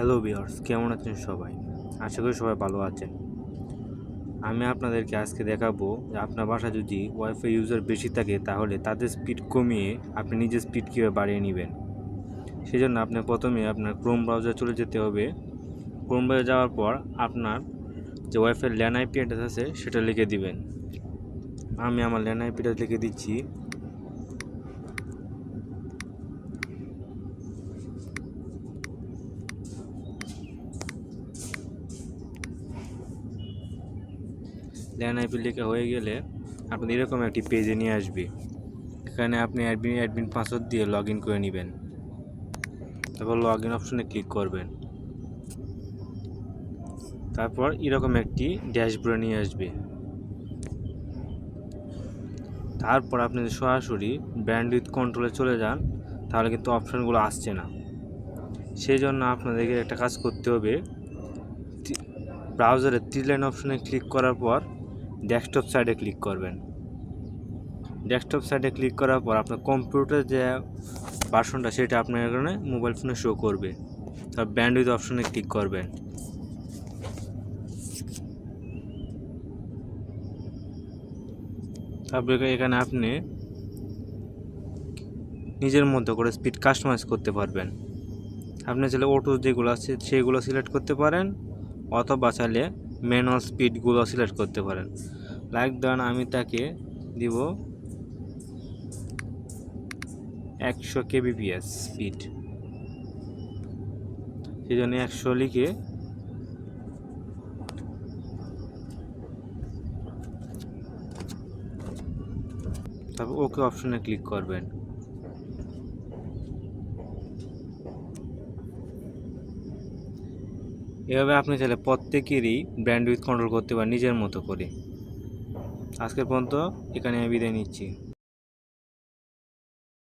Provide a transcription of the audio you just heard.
Hello বিয়ার্স কেমন আছেন সবাই? আশা করি সবাই ভালো আছেন। আমি আপনাদেরকে আজকে দেখাবো যে আপনার বাসায় যদি ওয়াইফাই ইউজার বেশি থাকে, তাহলে তাদের স্পিড কমিয়ে আপনি নিজের স্পিড কীভাবে বাড়িয়ে নেবেন? সেই জন্য আপনি প্রথমে আপনার ক্রোম ব্রাউজার চলে যেতে হবে। ক্রোম ব্রাউজার যাওয়ার পর আপনার যে ওয়াইফাই ল্যান্ড আইপি অ্যাড্রেস আছে, সেটা লিখে দিবেন। আমি আমার ল্যান্ড আইপিটা লিখে দিচ্ছি। ল্যান্ড আইপি লেখা হয়ে গেলে আপনি এরকম একটি পেজে নিয়ে আসবে। এখানে আপনি অ্যাডমিন অ্যাডমিন পাসওয়ার্ড দিয়ে লগ ইন করে নেবেন। তারপর লগ ইন অপশনে ক্লিক করবেন। তারপর এরকম একটি ড্যাশবোর্ডে নিয়ে আসবে। তারপর আপনি যদি সরাসরি ব্যান্ড উইথ কন্ট্রোলে চলে যান, তাহলে কিন্তু অপশানগুলো আসছে না। সেই জন্য আপনাদেরকে একটা কাজ করতে হবে। ব্রাউজারে থ্রি লাইন অপশনে ক্লিক করার পর ডেস্কটপ সাইডে ক্লিক করবেন। ডেস্কটপ সাইডে ক্লিক করার পর আপনার কম্পিউটার যে ভার্সনটা সেটা আপনার এখানে মোবাইল ফোনে শো করবে। তার ব্যান্ডউইথ অপশনে ক্লিক করবেন। তারপরে এখানে আপনি নিজের মতো করে স্পিড কাস্টমাইজ করতে পারবেন। আপনি চাইলে অটো যেগুলো আছে সেগুলো সিলেক্ট করতে পারেন, অথবা চাইলে ম্যানুয়াল স্পিডগুলো সিলেক্ট করতে পারেন। লাইক ধরেন আমি তাকে দিব একশো কেবিপিএস স্পিড সেই জন্য একশো লিখে তারপর ওকে অপশনে ক্লিক করবেন। এভাবে আপনি চাইলে প্রত্যেকেরই ব্র্যান্ড উইথ কন্ট্রোল করতে পারেন, নিজের মতো করে। আজকের পর্যন্ত এখানে আমি বিদায় নিচ্ছি।